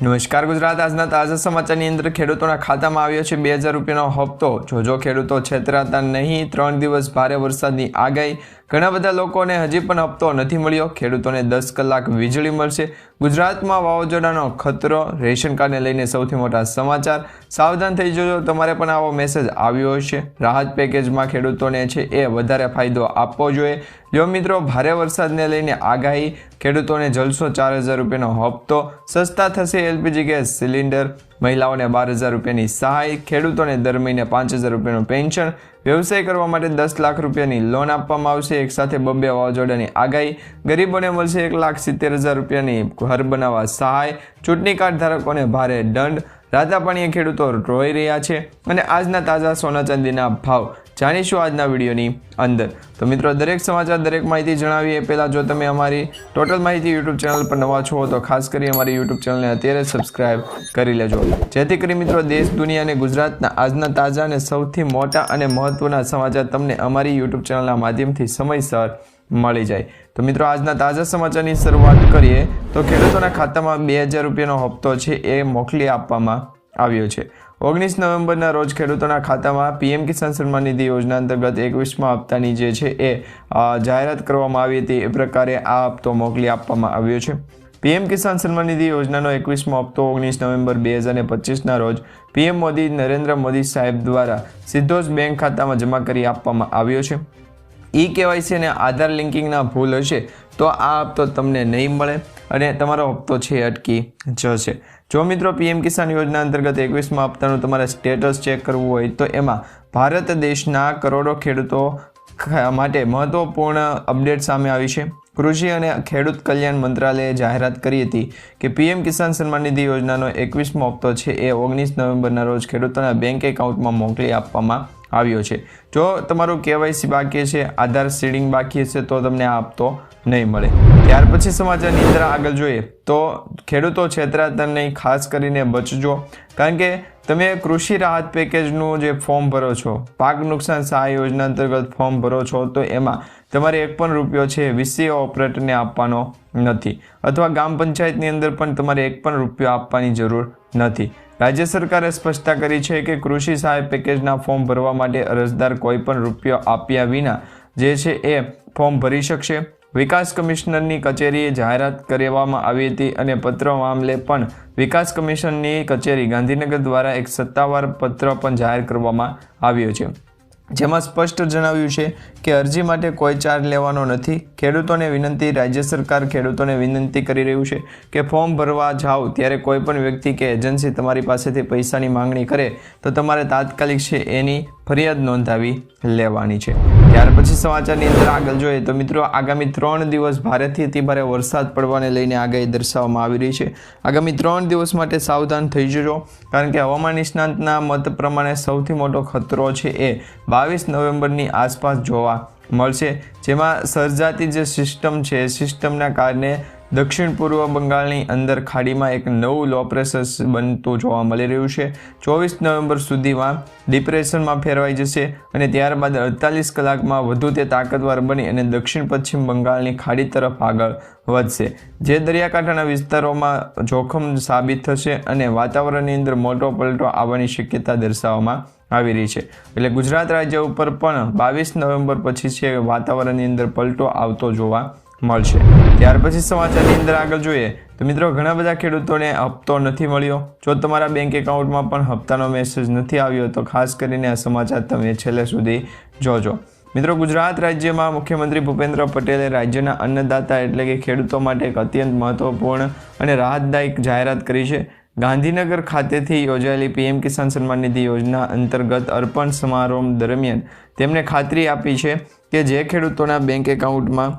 નમસ્કાર ગુજરાત. આજના તાજા સમાચારની અંદર ખેડૂતોના ખાતામાં આવ્યો છે બે હજાર રૂપિયાનો હપ્તો. જોજો ખેડૂતો છેતરાતા નહીં, ત્રણ દિવસ ભારે વરસાદની આગાહી ઘણા બધા લોકોને હજી પણ હપ્તો નથી મળ્યો. ખેડૂતોને દસ કલાક વીજળી મળશે. ગુજરાતમાં વાવાઝોડાનો ખતરો રેશન કાર્ડને લઈને સૌથી મોટા સમાચાર. સાવધાન થઈ જજો, તમારે પણ આવો મેસેજ આવ્યો હશે. રાહત પેકેજમાં ખેડૂતોને છે એ વધારે ફાયદો આપવો જોઈએ. જો મિત્રો, ભારે વરસાદને લઈને આગાહી, ખેડૂતોને જલસો ચાર હજાર રૂપિયાનો હપ્તો, સસ્તા થશે એલપીજી ગેસ સિલિન્ડર, મહિલાઓને બાર હજાર રૂપિયાની સહાય, ખેડૂતોને દર મહિને પાંચ હજાર રૂપિયાનું પેન્શન વ્યવસાય કરવા માટે દસ લાખ રૂપિયાની લોન આપવામાં આવશે. એકસાથે બબ્બે વાવાઝોડાની આગાહી. ગરીબોને મળશે એક લાખ સિત્તેર હજાર રૂપિયાની ઘર બનાવવા સહાય. ચૂંટણી કાર્ડ ધારકોને ભારે દંડ. રાતા ખેડૂતો રોઈ રહ્યા છે. અને આજના તાજા સોના ચાંદીના ભાવ. જાણીશું આજના વિડીયોની અંદર. તો મિત્રો, દરેક સમાચાર, દરેક માહિતી જણાવીએ. પહેલાં જો તમે અમારી ટોટલ માહિતી યુટ્યુબ ચેનલ પર નવા છો, તો ખાસ કરી અમારી યુટ્યુબ ચેનલને અત્યારે સબસ્ક્રાઇબ કરી લેજો. જેથી કરી મિત્રો, દેશ, દુનિયા અને ગુજરાતના આજના તાજા અને સૌથી મોટા અને મહત્ત્વના સમાચાર તમને અમારી યુટ્યુબ ચેનલના માધ્યમથી સમયસર મળી જાય. તો મિત્રો, આજના તાજા સમાચારની શરૂઆત કરીએ. તો ખેડૂતોના ખાતામાં બે હજાર રૂપિયાનો હપ્તો છે, એ મોકલી આપવામાં આવ્યો છે. ઓગણીસ નવેમ્બરના રોજ ખેડૂતોના ખાતામાં પીએમ કિસાન સન્માન નિધિ યોજના અંતર્ગત એકવીસમાં હપ્તાની જે છે એ જાહેરાત કરવામાં આવી હતી. એ પ્રકારે આ હપ્તો મોકલી આપવામાં આવ્યો છે. પીએમ કિસાન સન્માન નિધિ યોજનાનો એકવીસમો હપ્તો ઓગણીસ નવેમ્બર બે હજાર પચીસના રોજ પીએમ મોદી, નરેન્દ્ર મોદી સાહેબ દ્વારા સીધો જ બેંક ખાતામાં જમા કરી આપવામાં આવ્યો છે. ઈ કેવાયસી અને આધાર લિંકિંગના ભૂલ હશે તો આ હપ્તો તમને નહીં મળે અને તમારો હપ્તો છે અટકી જશે. જો મિત્રો પીએમ કિસાન યોજના અંતર્ગત એકવીસમાં હપ્તાનું તમારે સ્ટેટસ ચેક કરવું હોય તો એમાં ભારત દેશના કરોડો ખેડૂતો માટે મહત્વપૂર્ણ અપડેટ સામે આવી છે. કૃષિ અને ખેડૂત કલ્યાણ મંત્રાલયે જાહેરાત કરી હતી કે પીએમ કિસાન સન્માન નિધિ યોજનાનો એકવીસમો હપ્તો છે એ ઓગણીસ નવેમ્બરના રોજ ખેડૂતોના બેંક એકાઉન્ટમાં મોકલી આપવામાં આવ્યો છે. જો તમારું કેવાયસી બાકી છે, આધાર સીડિંગ બાકી હશે તો તમને આ હપ્તો નહીં મળે. ત્યાર પછી સમાચારની અંદર આગળ જોઈએ તો ખેડૂતો છેતરાતા ખાસ કરીને બચજો. કારણ કે તમે કૃષિ રાહત પેકેજનું જે ફોર્મ ભરો છો, પાક નુકસાન સહાય યોજના અંતર્ગત ફોર્મ ભરો છો, તો એમાં તમારે એક પણ રૂપિયો છે વીસીએ ઓપરેટરને આપવાનો નથી. અથવા ગ્રામ પંચાયતની અંદર પણ તમારે એક પણ રૂપિયો આપવાની જરૂર નથી. રાજ્ય સરકારે સ્પષ્ટતા કરી છે કે કૃષિ સહાય પેકેજના ફોર્મ ભરવા માટે અરજદાર કોઈપણ રૂપિયો આપ્યા વિના જે છે એ ફોર્મ ભરી શકશે. વિકાસ કમિશનરની કચેરીએ જાહેરાત કરવામાં આવી હતી અને પત્ર મામલે પણ વિકાસ કમિશનની કચેરી ગાંધીનગર દ્વારા એક સત્તાવાર પત્ર પણ જાહેર કરવામાં આવ્યો છે. જેમાં સ્પષ્ટ જણાવ્યું છે કે અરજી માટે કોઈ ચાર્જ લેવાનો નથી. ખેડૂતોને વિનંતી, રાજ્ય સરકાર ખેડૂતોને વિનંતી કરી રહ્યું છે કે ફોર્મ ભરવા જાઓ. ત્યારે કોઈ પણ વ્યક્તિ કે એજન્સી તમારી પાસેથી પૈસાની માંગણી કરે તો તમારે તાત્કાલિક છે એની ફરિયાદ નોંધાવી લેવાની છે. ત્યાર પછી સમાચારની અંદર આગળ જોઈએ તો મિત્રો, આગામી ત્રણ દિવસ ભારેથી અતિ ભારે વરસાદ પડવાને લઈને આગાહી દર્શાવવામાં આવી રહી છે. આગામી ત્રણ દિવસ માટે સાવધાન થઈ જજો, કારણ કે હવામાન નિષ્ણાંતના મત પ્રમાણે સૌથી મોટો ખતરો છે એ બાવીસ નવેમ્બરની આસપાસ જોવા મળશે, જેમાં સર્જાતી જે સિસ્ટમ છે, સિસ્ટમના કારણે દક્ષિણ પૂર્વ બંગાળની અંદર ખાડીમાં એક નવું લો પ્રેશર બનતું જોવા મળી રહ્યું છે. ચોવીસ નવેમ્બર સુધીમાં ડિપ્રેશનમાં ફેરવાઈ જશે અને ત્યારબાદ અડતાલીસ કલાકમાં વધુ તે તાકતવાર બની અને દક્ષિણ પશ્ચિમ બંગાળની ખાડી તરફ આગળ વધશે. જે દરિયાકાંઠાના વિસ્તારોમાં જોખમ સાબિત થશે અને વાતાવરણની અંદર મોટો પલટો આવવાની શક્યતા દર્શાવવામાં આવી રહી છે. એટલે ગુજરાત રાજ્ય ઉપર પણ બાવીસ નવેમ્બર પછી છે વાતાવરણની અંદર પલટો આવતો જોવા મળશે. ત્યાર પછી સમાચારની અંદર આગળ જોઈએ. તો મિત્રો, ઘણા બધા ખેડૂતોને હપ્તો નથી મળ્યો. જો તમારા બેંક એકાઉન્ટમાં પણ હપ્તાનો મેસેજ નથી આવ્યો, તો ખાસ કરીને આ સમાચાર તમે છેલ્લે સુધી જોજો. મિત્રો, ગુજરાત રાજ્યમાં મુખ્યમંત્રી ભૂપેન્દ્ર પટેલે રાજ્યના અન્નદાતા એટલે કે ખેડૂતો માટે એક અત્યંત મહત્વપૂર્ણ અને રાહતદાયક જાહેરાત કરી છે. ગાંધીનગર ખાતેથી યોજાયેલી પીએમ કિસાન સન્માન નિધિ યોજના અંતર્ગત અર્પણ સમારોહ દરમિયાન તેમણે ખાતરી આપી છે કે જે ખેડૂતોના બેંક એકાઉન્ટમાં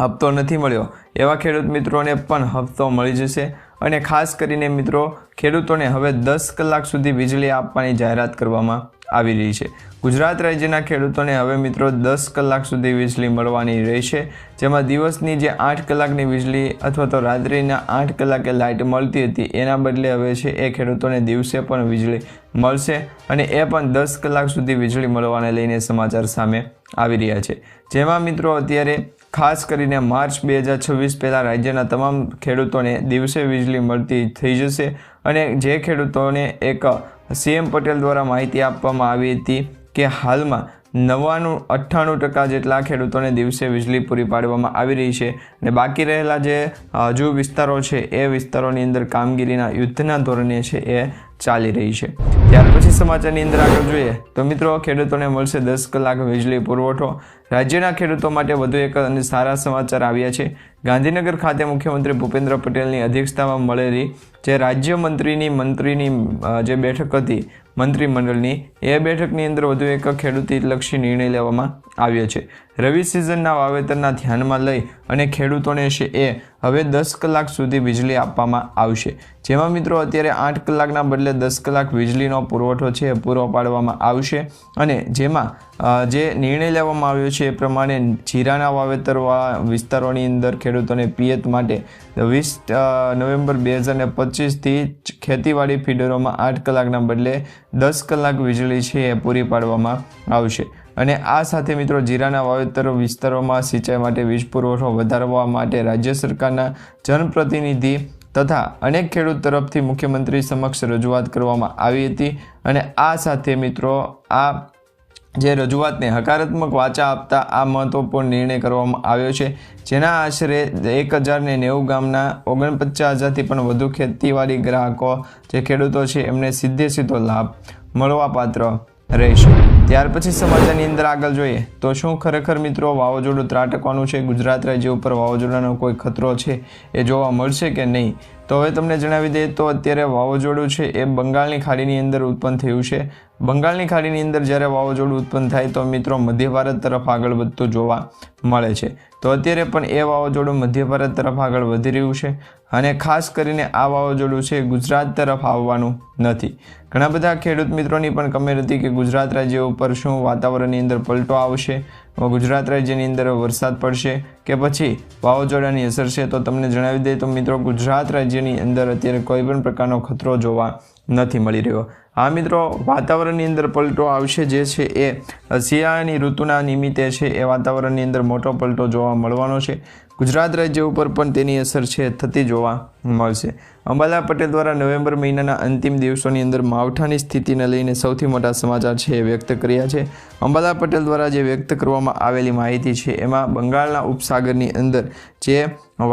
હપ્તો નથી મળ્યો. એવા ખેડૂત મિત્રોને પણ હપ્તો મળી જશે અને ખાસ કરીને મિત્રો, ખેડૂતોને હવે દસ કલાક સુધી વીજળી આપવાની જાહેરાત કરવામાં આવી રહી છે. ગુજરાત રાજ્યના ખેડૂતોને હવે મિત્રો દસ કલાક સુધી વીજળી મળવાની રહેશે, જેમાં દિવસની જે આઠ કલાકની વીજળી અથવા તો રાત્રિના આઠ કલાકે લાઇટ મળતી હતી, એના બદલે હવે છે એ ખેડૂતોને દિવસે પણ વીજળી મળશે અને એ પણ દસ કલાક સુધી વીજળી મળવાને લઈને સમાચાર સામે આવી રહ્યા છે. જેમાં મિત્રો અત્યારે ખાસ કરીને માર્ચ બે હજાર છવ્વીસ પહેલાં રાજ્યના તમામ ખેડૂતોને દિવસે વીજળી મળતી થઈ જશે અને જે ખેડૂતોને એક સીએમ પટેલ દ્વારા માહિતી આપવામાં આવી હતી કે હાલમાં નવ્વાણું, અઠ્ઠાણું ટકા જેટલા ખેડૂતોને દિવસે વીજળી પૂરી પાડવામાં આવી રહી છે અને બાકી રહેલા જે હજુ વિસ્તારો છે એ વિસ્તારોની અંદર કામગીરીના યુદ્ધના ધોરણે છે એ ચાલી રહી છે. ત્યાર પછી સમાચારની અંદર આગળ જોઈએ તો મિત્રો, ખેડૂતોને મળશે દસ કલાક વીજળી પુરવઠો. રાજ્યના ખેડૂતો માટે વધુ એક અને સારા સમાચાર આવ્યા છે. ગાંધીનગર ખાતે મુખ્યમંત્રી ભૂપેન્દ્ર પટેલની અધ્યક્ષતામાં મળેલી જે રાજ્ય મંત્રીની મંત્રીની જે બેઠક હતી, મંત્રીમંડળની, એ બેઠકની અંદર વધુ એક ખેડૂતલક્ષી નિર્ણય લેવામાં આવ્યો છે. રવિ સિઝનના વાવેતરના ધ્યાનમાં લઈ અને ખેડૂતોને છે એ હવે દસ કલાક સુધી વીજળી આપવામાં આવશે. જેમાં મિત્રો અત્યારે આઠ કલાકના બદલે દસ કલાક વીજળીનો પુરવઠો છે પૂરો પાડવામાં આવશે અને જેમાં જે નિર્ણય લેવામાં આવ્યો છે એ પ્રમાણે જીરાના વાવેતરવાળા વિસ્તારોની અંદર ખેડૂતોને પિયત માટે વીસ નવેમ્બર બે હજાર ને પચીસથી ખેતીવાડી ફીડરોમાં આઠ કલાકના બદલે દસ કલાક વીજળી છે એ પૂરી પાડવામાં આવશે. અને આ સાથે મિત્રો જીરાના વાવેતર વિસ્તારોમાં સિંચાઈ માટે વીજ પુરવઠો વધારવા માટે રાજ્ય સરકારના જનપ્રતિનિધિ તથા અનેક ખેડૂત તરફથી મુખ્યમંત્રી સમક્ષ રજૂઆત કરવામાં આવી હતી. અને આ સાથે મિત્રો આ જે રજૂઆતને હકારાત્મક વાચા આપતા આ મહત્વપૂર્ણ નિર્ણય કરવામાં આવ્યો છે, જેના આશરે એક હજારને નેવું ગામના ઓગણપચાસ હજારથી પણ વધુ ખેતીવાડી ગ્રાહકો, જે ખેડૂતો છે, એમને સીધે સીધો લાભ મળવાપાત્ર રહેશે. ત્યાર પછી સમાચારની અંદર આગળ જોઈએ તો શું ખરેખર મિત્રો વાવાઝોડું ત્રાટકવાનું છે? ગુજરાત રાજ્ય ઉપર વાવાઝોડાનો કોઈ ખતરો છે એ જોવા મળશે કે નહીં? તો હવે તમને જણાવી દઈએ તો અત્યારે વાવાઝોડું છે એ બંગાળની ખાડીની અંદર ઉત્પન્ન થયું છે. બંગાળની ખાડીની અંદર જ્યારે વાવાઝોડું ઉત્પન્ન થાય તો મિત્રો મધ્ય ભારત તરફ આગળ વધતું જોવા મળે છે. તો અત્યારે પણ એ વાવાઝોડું મધ્ય ભારત તરફ આગળ વધી રહ્યું છે અને ખાસ કરીને આ વાવાઝોડું છે ગુજરાત તરફ આવવાનું નથી. ઘણા બધા ખેડૂત મિત્રોની પણ કમેન્ટ હતી કે ગુજરાત રાજ્ય ઉપર શું વાતાવરણની અંદર પલટો આવશે? ગુજરાત રાજ્યની અંદર વરસાદ પડશે કે પછી વાવાઝોડાની અસર છે તો તમને જણાવી દઈએ તો મિત્રો ગુજરાત રાજ્યની અંદર અત્યારે કોઈ પણ પ્રકારનો ખતરો જોવા નથી મળી રહ્યો. હા મિત્રો, વાતાવરણની અંદર પલટો આવશે જે છે એ શિયાળાની ઋતુના નિમિત્તે છે એ વાતાવરણની અંદર મોટો પલટો જોવા મળવાનો છે. ગુજરાત રાજ્ય ઉપર પણ તેની અસર છે, થતી જોવા મળશે. અંબાલા પટેલ દ્વારા નવેમ્બર મહિનાના અંતિમ દિવસોની અંદર માવઠાની સ્થિતિને લઈને સૌથી મોટા સમાચાર છે એ વ્યક્ત કર્યા છે. અંબાલા પટેલ દ્વારા જે વ્યક્ત કરવામાં આવેલી માહિતી છે, એમાં બંગાળના ઉપસાગરની અંદર જે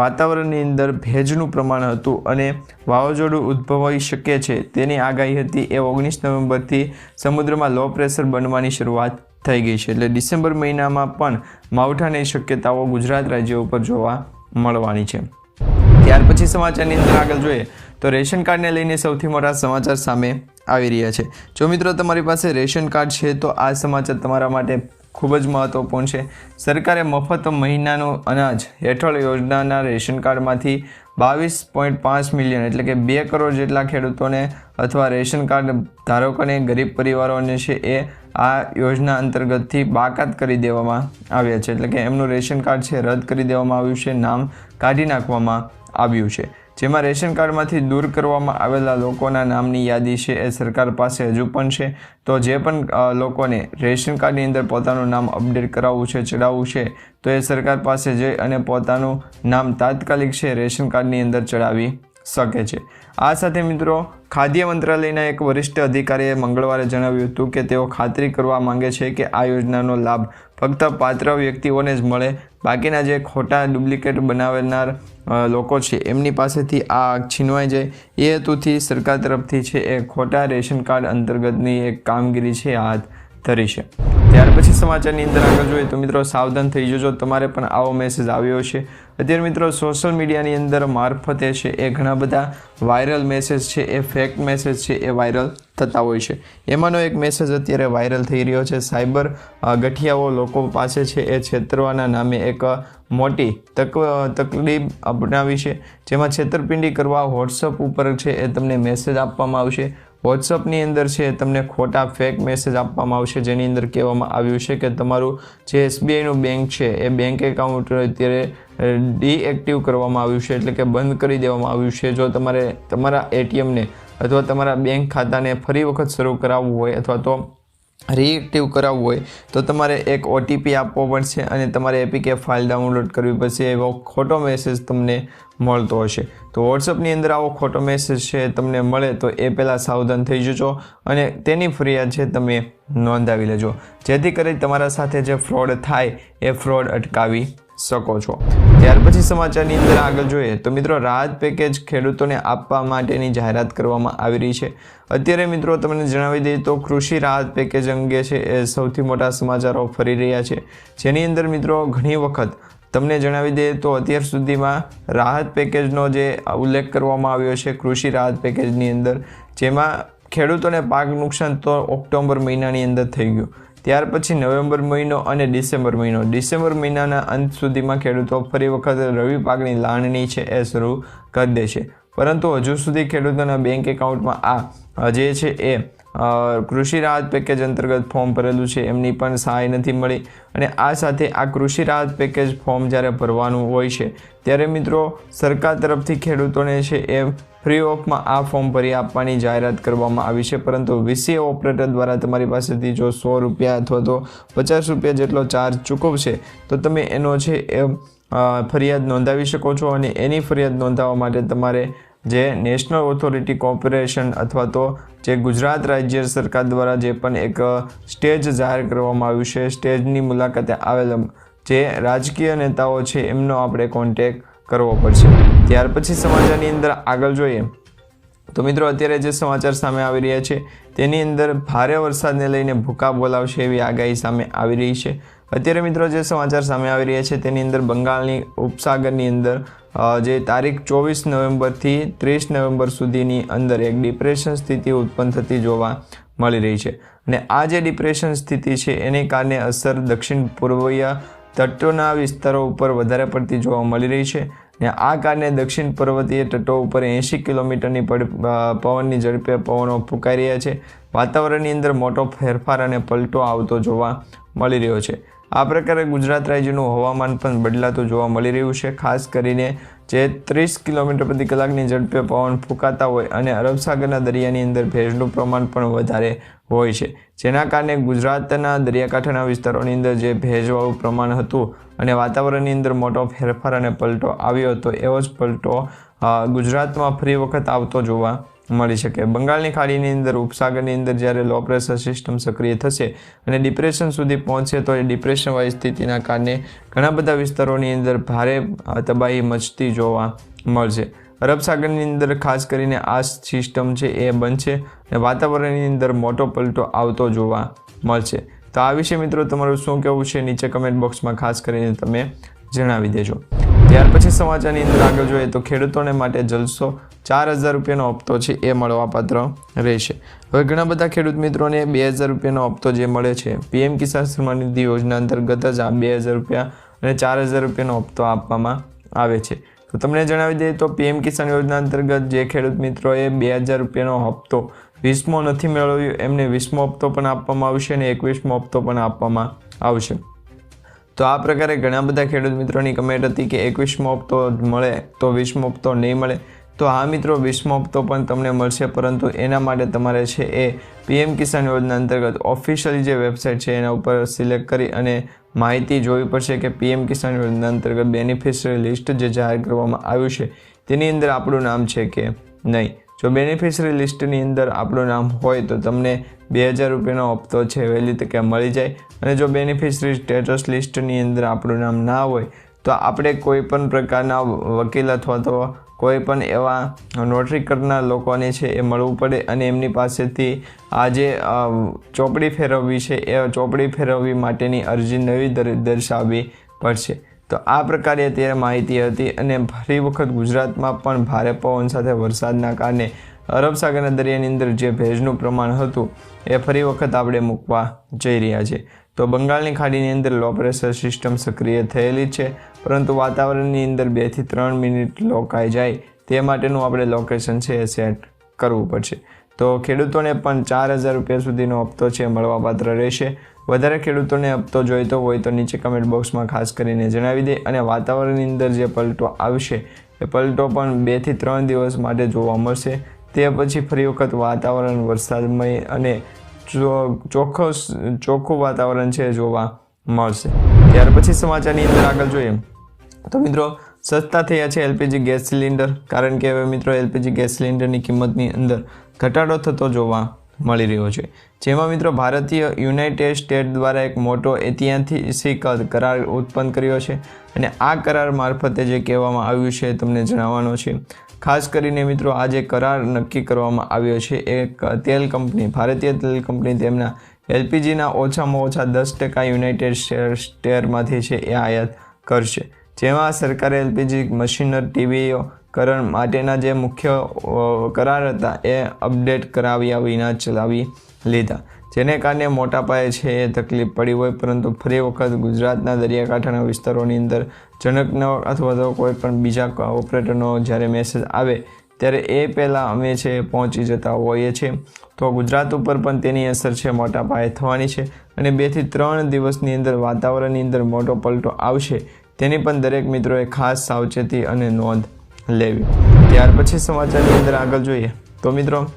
વાતાવરણની અંદર ભેજનું પ્રમાણ હતું અને વાવાઝોડું ઉદ્ભવાઈ શકે છે, તેની આગાહી હતી. એ ઓગણીસ નવેમ્બરથી સમુદ્રમાં લો પ્રેશર બનવાની શરૂઆત થઈ ગઈ છે. એટલે ડિસેમ્બર મહિનામાં પણ માવઠાની શક્યતાઓ ગુજરાત રાજ્ય ઉપર જોવા મળવાની છે. ત્યાર પછી સમાચારની અંદર આગળ જોઈએ તો રેશન કાર્ડને લઈને સૌથી મોટા સમાચાર સામે આવી રહ્યા છે. જો મિત્રો તમારી પાસે રેશન કાર્ડ છે તો આ સમાચાર તમારા માટે ખૂબ જ મહત્વપૂર્ણ છે. સરકારે મફત મહિનાનું અનાજ હેઠળ યોજનાના રેશન કાર્ડમાંથી બાવીસ પોઈન્ટ પાંચ મિલિયન એટલે કે બે કરોડ જેટલા ખેડૂતોને અથવા રેશન કાર્ડ ધારકોને, ગરીબ પરિવારોને છે એ આ યોજના અંતર્ગતથી બાકાત કરી દેવામાં આવ્યા છે. એટલે કે એમનું રેશન કાર્ડ છે, રદ કરી દેવામાં આવ્યું છે, નામ કાઢી નાખવામાં આવ્યું છે. જેમાં રેશન કાર્ડમાંથી દૂર કરવામાં આવેલા લોકોના નામની યાદી છે, એ સરકાર પાસે હજુ પણ છે. તો જે પણ લોકોને રેશન કાર્ડની અંદર પોતાનું નામ અપડેટ કરાવવું છે, ચડાવવું છે, તો એ સરકાર પાસે જઈ અને પોતાનું નામ તાત્કાલિક છે, રેશન કાર્ડની અંદર ચડાવી શકે છે. આ સાથે મિત્રો ખાદ્ય મંત્રાલયના એક વરિષ્ઠ અધિકારીએ મંગળવારે જણાવ્યું હતું કે તેઓ ખાતરી કરવા માંગે છે કે આ યોજનાનો લાભ ફક્ત પાત્ર વ્યક્તિઓને જ મળે. બાકીના જે ખોટા ડુપ્લિકેટ બનાવનાર લોકો છે, એમની પાસેથી આ છીનવાઈ જાય. એ હેતુથી સરકાર તરફથી છે એ ખોટા રેશન કાર્ડ અંતર્ગતની એક કામગીરી છે હાથ ધરી છે. ત્યાર પછી સમાચારની અંદર આગળ જોઈએ તો મિત્રો સાવધાન થઈ જજો. તમારે પણ આવો મેસેજ આવ્યો છે અત્યારે મિત્રો સોશિયલ મીડિયાની અંદર મારફતે છે એ ઘણા બધા વાયરલ મેસેજ છે, એ ફેક મેસેજ છે, એ વાયરલ થતા હોય છે. એમાંનો એક મેસેજ અત્યારે વાયરલ થઈ રહ્યો છે. સાયબર ગઠિયાઓ લોકો પાસે છે એ છેતરવાના નામે એક મોટી તક તકલીફ અપનાવી છે. જેમાં છેતરપિંડી કરવા વોટ્સઅપ ઉપર છે એ તમને મેસેજ આપવામાં આવશે. વોટ્સઅપની અંદર છે, તમને ખોટા ફેક મેસેજ આપવામાં આવશે, જેની અંદર કહેવામાં આવ્યું છે કે તમારું જે એસબીઆઈનું બેંક છે, એ બેંક એકાઉન્ટ અત્યારે ડીએક્ટિવ કરવામાં આવ્યું છે, એટલે કે બંધ કરી દેવામાં આવ્યું છે. જો તમારે તમારા એટીએમને અથવા તમારા બેંક ખાતાને ફરી વખત શરૂ કરાવવું હોય અથવા તો રીએક્ટિવ કરાવવું હોય, તો તમારે એક ઓટીપી આપવો પડશે અને તમારે એપીકે ફાઇલ ડાઉનલોડ કરવી પડશે. એવો ખોટો મેસેજ તમને મળતો હશે. તો વોટ્સઅપની અંદર આવો ખોટો મેસેજ છે, તમને મળે તો એ પહેલાં સાવધાન થઈ જજો અને તેની ફરિયાદ છે તમે નોંધાવી લેજો. જેથી કરી તમારા સાથે જે ફ્રોડ થાય, એ ફ્રોડ અટકાવી શકો છો. ત્યાર પછી સમાચારની અંદર આગળ જોઈએ તો મિત્રો રાહત પેકેજ ખેડૂતોને આપવા માટેની જાહેરાત કરવામાં આવી રહી છે. અત્યારે મિત્રો તમને જણાવી દઈએ તો કૃષિ રાહત પેકેજ અંગે છે એ સૌથી મોટા સમાચારો ફરી રહ્યા છે. જેની અંદર મિત્રો ઘણી વખત તમને જણાવી દઈએ તો અત્યાર સુધીમાં રાહત પેકેજનો જે ઉલ્લેખ કરવામાં આવ્યો છે કૃષિ રાહત પેકેજની અંદર, જેમાં ખેડૂતોને પાક નુકસાન તો ઓક્ટોબર મહિનાની અંદર થઈ ગયું. ત્યાર પછી નવેમ્બર મહિનો અને ડિસેમ્બર મહિનો. ડિસેમ્બર મહિનાના અંત સુધીમાં ખેડૂતો ફરી વખત રવિ પાકની લાણણી છે એ શરૂ કરી દે છે. પરંતુ હજુ સુધી ખેડૂતોના બેંક એકાઉન્ટમાં આ જે છે એ કૃષિ રાહત પેકેજ અંતર્ગત ફોર્મ ભરેલું છે, એમની પણ સહાય નથી મળી. અને આ સાથે આ કૃષિ રાહત પેકેજ ફોર્મ જ્યારે ભરવાનું હોય છે, ત્યારે મિત્રો સરકાર તરફથી ખેડૂતોને છે એ ફ્રી ઓફમાં આ ફોર્મ ભરી આપવાની જાહેરાત કરવામાં આવી છે. પરંતુ વીસીએ ઓપરેટર દ્વારા તમારી પાસેથી જો સો રૂપિયા અથવા તો પચાસ રૂપિયા જેટલો ચાર્જ ચૂકવશે, તો તમે એનો છે એ ફરિયાદ નોંધાવી શકો છો અને એની ફરિયાદ નોંધાવવા માટે તમારે જે નેશનલ ઓથોરિટી કોર્પોરેશન અથવા તો જે ગુજરાત રાજ્ય સરકાર દ્વારા જે પણ એક સ્ટેજ જાહેર કરવામાં આવ્યું છે, સ્ટેજની મુલાકાતે આવેલ જે રાજકીય નેતાઓ છે, એમનો આપણે કોન્ટેક કરવો પડશે. ત્યાર પછી સમાચારની અંદર આગળ જોઈએ. તો મિત્રો, અત્યારે જે સમાચાર સામે આવી રહ્યા છે, તેની અંદર ભારે વરસાદને લઈને ભૂકા બોલાવશે એવી આગાહી સામે આવી રહી છે. અત્યારે મિત્રો, જે સમાચાર સામે આવી રહ્યા છે, તેની અંદર બંગાળની ઉપસાગરની અંદર જે તારીખ ચોવીસ નવેમ્બરથી ત્રીસ નવેમ્બર સુધીની અંદર એક ડિપ્રેશન સ્થિતિ ઉત્પન્ન થતી જોવા મળી રહી છે. અને આ જે ડિપ્રેશન સ્થિતિ છે, એને કારણે અસર દક્ષિણ પૂર્વીય તટોના વિસ્તારો ઉપર વધારે પડતી જોવા મળી રહી છે. ને આ કારણે દક્ષિણ પર્વતીય તટો ઉપર એંશી કિલોમીટરની પવનની ઝડપે પવનો ફૂંકાઈ રહ્યા છે. વાતાવરણની અંદર મોટો ફેરફાર અને પલટો આવતો જોવા મળી રહ્યો છે. આ પ્રકારે ગુજરાત રાજ્યનું હવામાન પણ બદલાતું જોવા મળી રહ્યું છે. ખાસ કરીને જે ત્રીસ કિલોમીટર પ્રતિ કલાકની ઝડપે પવન ફૂંકાતા હોય અને અરબસાગરના દરિયાની અંદર ભેજનું પ્રમાણ પણ વધારે હોય છે. જેના કારણે ગુજરાતના દરિયાકાંઠાના વિસ્તારોની અંદર જે ભેજવાળું પ્રમાણ હતું અને વાતાવરણની અંદર મોટો ફેરફાર અને પલટો આવ્યો હતો, એવો જ પલટો ગુજરાતમાં ફરી વખત આવતો જોવા મળી શકે. બંગાળની ખાડીની અંદર, ઉપસાગરની અંદર જ્યારે લો પ્રેશર સિસ્ટમ સક્રિય થશે અને ડિપ્રેશન સુધી પહોંચશે તો એ ડિપ્રેશનવાળી સ્થિતિના કારણે ઘણા બધા વિસ્તારોની અંદર ભારે તબાહી મચતી જોવા મળશે. અરબ સાગરની અંદર ખાસ કરીને આ સિસ્ટમ છે એ બનશે અને વાતાવરણની અંદર મોટો પલટો આવતો જોવા મળશે. તો આ વિશે મિત્રો તમારું શું કહેવું છે? નીચે કમેન્ટ બોક્સમાં ખાસ કરીને તમે જણાવી દેજો. ત્યાર પછી સમાચારની અંદર આગળ જોઈએ તો ખેડૂતોને માટે જલસો ચાર હજાર રૂપિયાનો હપ્તો છે, એ મળવાપાત્ર રહેશે. હવે ઘણા બધા ખેડૂત મિત્રોને બે હજાર રૂપિયાનો હપ્તો જે મળે છે, પીએમ કિસાન સન્માન નિધિ યોજના અંતર્ગત જ આ બે હજાર રૂપિયા અને ચાર હજાર રૂપિયાનો હપ્તો આપવામાં આવે છે. તો તમને જણાવી દઈએ તો પીએમ કિસાન યોજના અંતર્ગત જે ખેડૂત મિત્રોએ બે હજાર રૂપિયાનો હપ્તો વીસમો નથી મેળવ્યો, એમને વીસમો હપ્તો પણ આપવામાં આવશે અને એકવીસમો હપ્તો પણ આપવામાં આવશે. તો આ પ્રકારે ઘણા બધા ખેડૂત મિત્રોની કમેન્ટ હતી કે એકવીસમો હપ્તો મળે તો વીસમો હપ્તો નહીં મળે. તો આ મિત્રો વીસમો હપ્તો પણ તમને મળશે, પરંતુ એના માટે તમારે છે એ પીએમ કિસાન યોજના અંતર્ગત ઓફિશિયલી જે વેબસાઇટ છે એના ઉપર સિલેક્ટ કરી અને માહિતી જોવી પડશે કે પીએમ કિસાન યોજના અંતર્ગત બેનિફિશરી લિસ્ટ જે જાહેર કરવામાં આવ્યું છે, તેની અંદર આપણું નામ છે કે નહીં. જો બેનિફિશરી લિસ્ટની અંદર આપણું નામ હોય તો તમને બે હજાર રૂપિયાનો હપ્તો છે વહેલી તકે મળી જાય. અને જો બેનિફિશરી સ્ટેટસ લિસ્ટની અંદર આપણું નામ ના હોય, તો આપણે કોઈ પણ પ્રકારના વકીલ અથવા તો કોઈ પણ એવા નોટરી કરનાર લોકોને છે એ મળવું પડે. અને એમની પાસેથી આ જે ચોપડી ફેરવવી છે, એ ચોપડી ફેરવવી માટેની અરજી નવી દર્શાવવી પડશે. તો આ પ્રકારે અત્યારે માહિતી હતી. અને ફરી વખત ગુજરાતમાં પણ ભારે પવન સાથે વરસાદના કારણે અરબ સાગરના દરિયાની અંદર જે ભેજનું પ્રમાણ હતું, એ ફરી વખત આપણે મૂકવા જઈ રહ્યા છે તો બંગાળની ખાડીની અંદર લો પ્રેશર સિસ્ટમ સક્રિય થયેલી છે, પરંતુ વાતાવરણની અંદર બેથી ત્રણ મિનિટ લોકાઈ જાય, તે માટેનું આપણે લોકેશન છે એ સેટ કરવું પડશે. તો ખેડૂતોને પણ ચાર હજાર રૂપિયા સુધીનો હપ્તો છે મળવાપાત્ર રહેશે. વધારે ખેડૂતોને હપ્તો જોઈતો હોય તો નીચે કમેન્ટ બોક્સમાં ખાસ કરીને જણાવી દે અને વાતાવરણની અંદર જે પલટો આવશે, એ પલટો પણ બેથી ત્રણ દિવસ માટે જોવા મળશે. તે પછી ફરી વખત વાતાવરણ વરસાદમય અને ચોખ્ખસ ચોખ્ખો વાતાવરણ છે જોવા મળશે. ત્યાર પછી સમાચારની અંદર આગળ જોઈએ. તો મિત્રો, સસ્તા થયા છે એલપીજી ગેસ સિલિન્ડર. કારણ કે હવે મિત્રો, એલપીજી ગેસ સિલિન્ડરની કિંમતની અંદર ઘટાડો થતો જોવા મળી રહ્યો છે. જેમાં મિત્રો ભારતીય યુનાઇટેડ સ્ટેટ દ્વારા એક મોટો ઐતિહાસિક કરાર ઉત્પન્ન કર્યો છે અને આ કરાર મારફતે જે કહેવામાં આવ્યું છે એ તમને જણાવવાનો છે. ખાસ કરીને મિત્રો આ જે કરાર નક્કી કરવામાં આવ્યો છે એક તેલ કંપની, ભારતીય તેલ કંપની તેમના એલપીજીના ઓછામાં ઓછા દસ ટકા યુનાઇટેડ સ્ટેરમાંથી છે એ આયાત કરશે. જેમાં સરકારે એલપીજી મશીનર, ટીવીઓ કરણ માટેના જે મુખ્ય કરાર હતા, એ અપડેટ કરાવ્યા વિના ચલાવી લીધા. જેને કારણે મોટા પાયે છે એ તકલીફ પડી હોય, પરંતુ ફરી વખત ગુજરાતના દરિયાકાંઠાના વિસ્તારોની અંદર જનકનો અથવા તો કોઈ પણ બીજા ઓપરેટરનો જ્યારે મેસેજ આવે, ત્યારે એ પહેલાં અમે છે પહોંચી જતા હોઈએ છીએ તો ગુજરાત ઉપર પણ તેની અસર છે મોટા પાયે થવાની છે અને બેથી ત્રણ દિવસની અંદર વાતાવરણની અંદર મોટો પલટો આવશે. તેની પણ દરેક મિત્રોએ ખાસ સાવચેતી અને નોંધ લેવી. ત્યાર પછી સમાચારની અંદર આગળ જોઈએ. તો મિત્રો,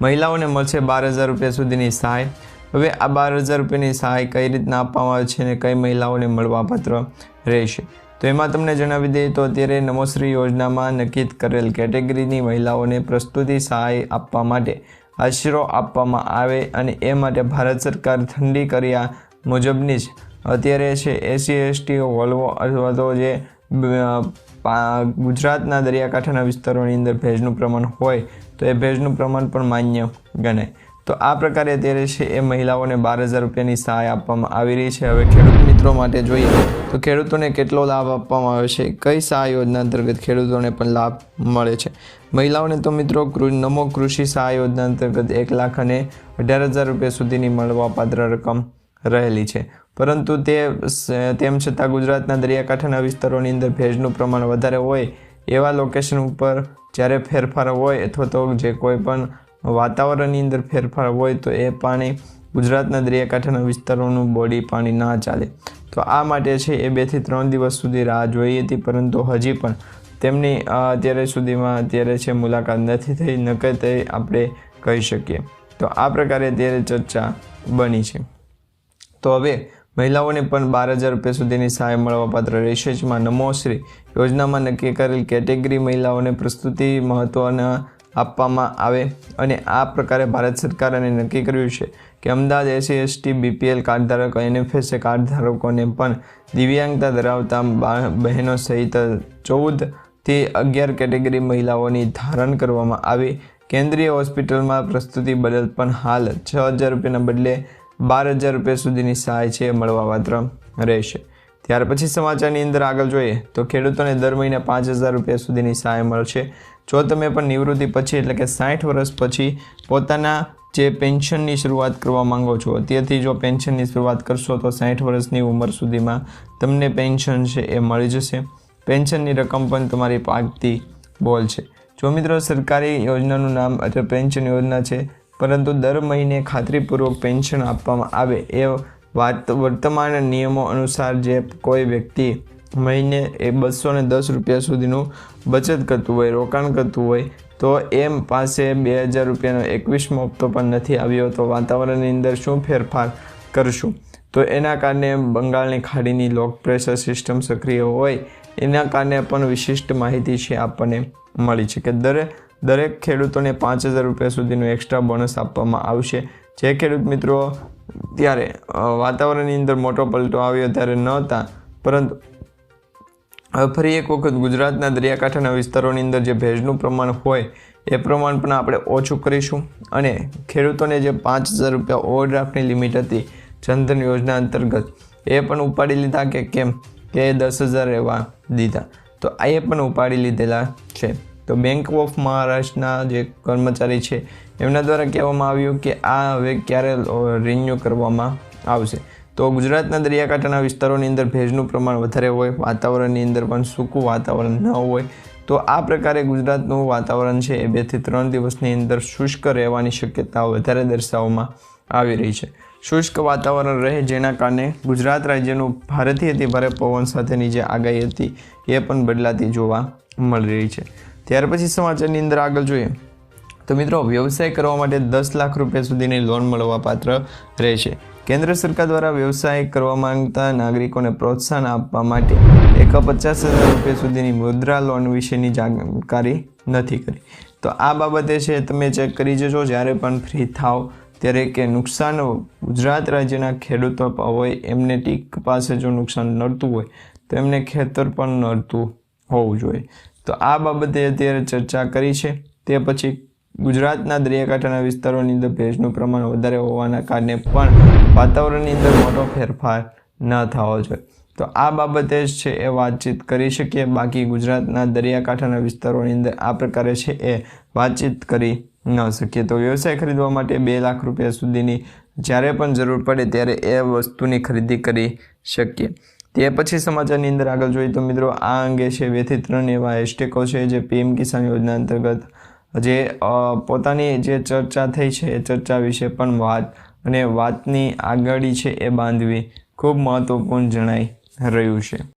મહિલાઓને મળશે બાર હજાર રૂપિયા સુધીની સહાય. હવે આ બાર હજાર રૂપિયાની સહાય કઈ રીતના આપવામાં આવે છે અને કઈ મહિલાઓને મળવાપાત્ર રહેશે? તો એમાં તમને જણાવી દઈએ તો અત્યારે નમોશ્રી યોજનામાં નક્કી કરેલ કેટેગરીની મહિલાઓને પ્રસ્તુતિ સહાય આપવા માટે આશરો આપવામાં આવે અને એ માટે ભારત સરકાર ઠંડી કર્યા મુજબની જ. અત્યારે છે એસસી, એસટી, વોલ્વો અથવા તો જે ગુજરાતના દરિયાકાંઠાના વિસ્તારોની અંદર ભેજનું પ્રમાણ હોય, તો એ ભેજનું પ્રમાણ પણ માન્ય ગણાય. તો આ પ્રકારે અત્યારે છે એ મહિલાઓને બાર હજાર રૂપિયાની સહાય આપવામાં આવી રહી છે. હવે ખેડૂત મિત્રો માટે જોઈએ, તો ખેડૂતોને કેટલો લાભ આપવામાં આવે છે? કઈ સહાય યોજના અંતર્ગત ખેડૂતોને પણ લાભ મળે છે? મહિલાઓને તો મિત્રો નમો કૃષિ સહાય યોજના અંતર્ગત એક લાખ અને અઢાર હજાર રૂપિયા સુધીની મળવાપાત્ર રકમ રહેલી છે. પરંતુ તે તેમ છતાં ગુજરાતના દરિયાકાંઠાના વિસ્તારોની અંદર ભેજનું પ્રમાણ વધારે હોય એવા લોકેશન ઉપર જ્યારે ફેરફાર હોય અથવા તો જે કોઈ પણ વાતાવરણની અંદર ફેરફાર હોય તો એ પાણી ગુજરાતના દરિયાકાંઠાના વિસ્તારોનું બોડી પાણી ના ચાલે. તો આ માટે છે એ બેથી ત્રણ દિવસ સુધી રાહ જોઈ હતી, પરંતુ હજી પણ તેમની અત્યારે સુધીમાં અત્યારે છે મુલાકાત નથી થઈ નકર તે આપણે કહી શકીએ. તો આ પ્રકારે અત્યારે ચર્ચા બની છે. તો હવે મહિલાઓને પણ બાર હજાર રૂપિયા સુધીની સહાય મળવાપાત્ર રહેશે જેમાં નમોશ્રી યોજનામાં નક્કી કરેલ કેટેગરી મહિલાઓને પ્રસ્તુતિ મહત્ત્વના આપવામાં આવે અને આ પ્રકારે ભારત સરકારે નક્કી કર્યું છે કે Ahmedabad SC, ST, BPL card ધારક એનએફએસએ કાર્ડ ધારકોને પણ દિવ્યાંગતા ધરાવતા બહેનો સહિત ચૌદથી અગિયાર કેટેગરી મહિલાઓની ધારણ કરવામાં આવી. કેન્દ્રીય હોસ્પિટલમાં પ્રસ્તુતિ બદલ પણ હાલ છ હજાર રૂપિયાના બદલે બાર હજાર રૂપિયા સુધીની સહાય છે એ મળવાપાત્ર રહેશે. ત્યાર પછી સમાચારની અંદર આગળ જોઈએ તો ખેડૂતોને દર મહિને પાંચ હજાર રૂપિયા સુધીની સહાય મળશે. જો તમે પણ નિવૃત્તિ પછી એટલે કે સાઠ વર્ષ પછી પોતાના જે પેન્શનની શરૂઆત કરવા માંગો છો અત્યારથી જો પેન્શનની શરૂઆત કરશો તો સાઠ વર્ષની ઉંમર સુધીમાં તમને પેન્શન છે એ મળી જશે. પેન્શનની રકમ પણ તમારી પાકતી બોલ છે. જો મિત્રો સરકારી યોજનાનું નામ અથવા પેન્શન યોજના છે પરંતુ દર મહિને ખાતરીપૂર્વક પેન્શન આપવામાં આવે એ વાત વર્તમાન નિયમો અનુસાર જે કોઈ વ્યક્તિ મહિને એ બસો ને દસ રૂપિયા સુધીનું બચત કરતું હોય, રોકાણ કરતું હોય, તો એમ પાસે બે હજાર રૂપિયાનો એકવીસમો હપ્તો પણ નથી આવ્યો તો વાતાવરણની અંદર શું ફેરફાર કરશું? તો એના કારણે બંગાળની ખાડીની લો પ્રેશર સિસ્ટમ સક્રિય હોય, એના કારણે પણ વિશિષ્ટ માહિતી છે આપણને મળી છે કે દરેક દરેક ખેડૂતોને પાંચ હજાર રૂપિયા સુધીનું એક્સ્ટ્રા બોનસ આપવામાં આવશે. જે ખેડૂત મિત્રો ત્યારે વાતાવરણની અંદર મોટો પલટો આવ્યો ત્યારે નહોતા, પરંતુ ફરી એક વખત ગુજરાતના દરિયાકાંઠાના વિસ્તારોની અંદર જે ભેજનું પ્રમાણ હોય, એ પ્રમાણ પણ આપણે ઓછું કરીશું. અને ખેડૂતોને જે પાંચ હજાર રૂપિયા ઓવરડ્રાફ્ટની લિમિટ હતી, જનધન યોજના અંતર્ગત, એ પણ ઉપાડી લીધા કે કેમ? કે દસ હજાર એવા દીધા. તો એ પણ ઉપાડી લીધેલા છે. તો બેંક ઓફ મહારાષ્ટ્રના જે કર્મચારી છે, એમના દ્વારા કહેવામાં આવ્યું કે આ હવે ક્યારે રિન્યૂ કરવામાં આવશે. તો ગુજરાતના દરિયાકાંઠાના વિસ્તારોની અંદર ભેજનું પ્રમાણ વધારે હોય, વાતાવરણની અંદર પણ સૂકું વાતાવરણ ન હોય, તો આ પ્રકારે ગુજરાતનું વાતાવરણ છે એ બેથી ત્રણ દિવસની અંદર શુષ્ક રહેવાની શક્યતા વધારે દર્શાવવામાં આવી રહી છે. શુષ્ક વાતાવરણ રહે જેના કારણે ગુજરાત રાજ્યનું ભારેથી અતિ ભારે પવન સાથેની જે આગાહી હતી, એ પણ બદલાતી જોવા મળી રહી છે. ત્યાર પછી સમાચારની અંદર આગળ જોઈએ. તો મિત્રો, વ્યવસાય કરવા માટે દસ લાખ રૂપિયા સુધીની લોન મળવા પાત્ર રહેશે. કેન્દ્ર સરકાર દ્વારા વ્યવસાય કરવા માંગતા નાગરિકોને પ્રોત્સાહન આપવા માટે એક પચાસ હજાર રૂપિયા સુધીની મુદ્રા લોન વિશેની જાણકારી નથી કરી. તો આ બાબતે છે, તમે ચેક કરી જજો. જ્યારે પણ ફ્રી થાવ ત્યારે કે નુકસાન ગુજરાત રાજ્યના ખેડૂતો હોય, એમને ટીક પાસે જો નુકસાન નડતું હોય, તો એમને ખેતર પણ નડતું હોવું જોઈએ. તો આ બાબતે અત્યારે ચર્ચા કરી છે. તે પછી ગુજરાતના દરિયાકાંઠાના વિસ્તારોની અંદર ભેજનું પ્રમાણ વધારે હોવાના કારણે પણ વાતાવરણની અંદર મોટો ફેરફાર ન થવો જોઈએ. તો આ બાબતે જ છે એ વાતચીત કરી શકીએ. બાકી ગુજરાતના દરિયાકાંઠાના વિસ્તારોની અંદર આ પ્રકારે છે એ વાતચીત કરી ન શકીએ. તો વ્યવસાય ખરીદવા માટે બે લાખ રૂપિયા સુધીની જ્યારે પણ જરૂર પડે ત્યારે એ વસ્તુની ખરીદી કરી શકીએ. તે પછી સમાચારની અંદર આગળ જોઈએ તો મિત્રો, આ અંગે છે બેથી ત્રણ એવા હેશટેકો છે જે પીએમ કિસાન યોજના અંતર્ગત જે પોતાની જે ચર્ચા થઈ છે એ ચર્ચા વિશે પણ વાત અને વાતની આગળી છે એ બાંધવી ખૂબ મહત્વપૂર્ણ જણાઈ રહ્યું છે.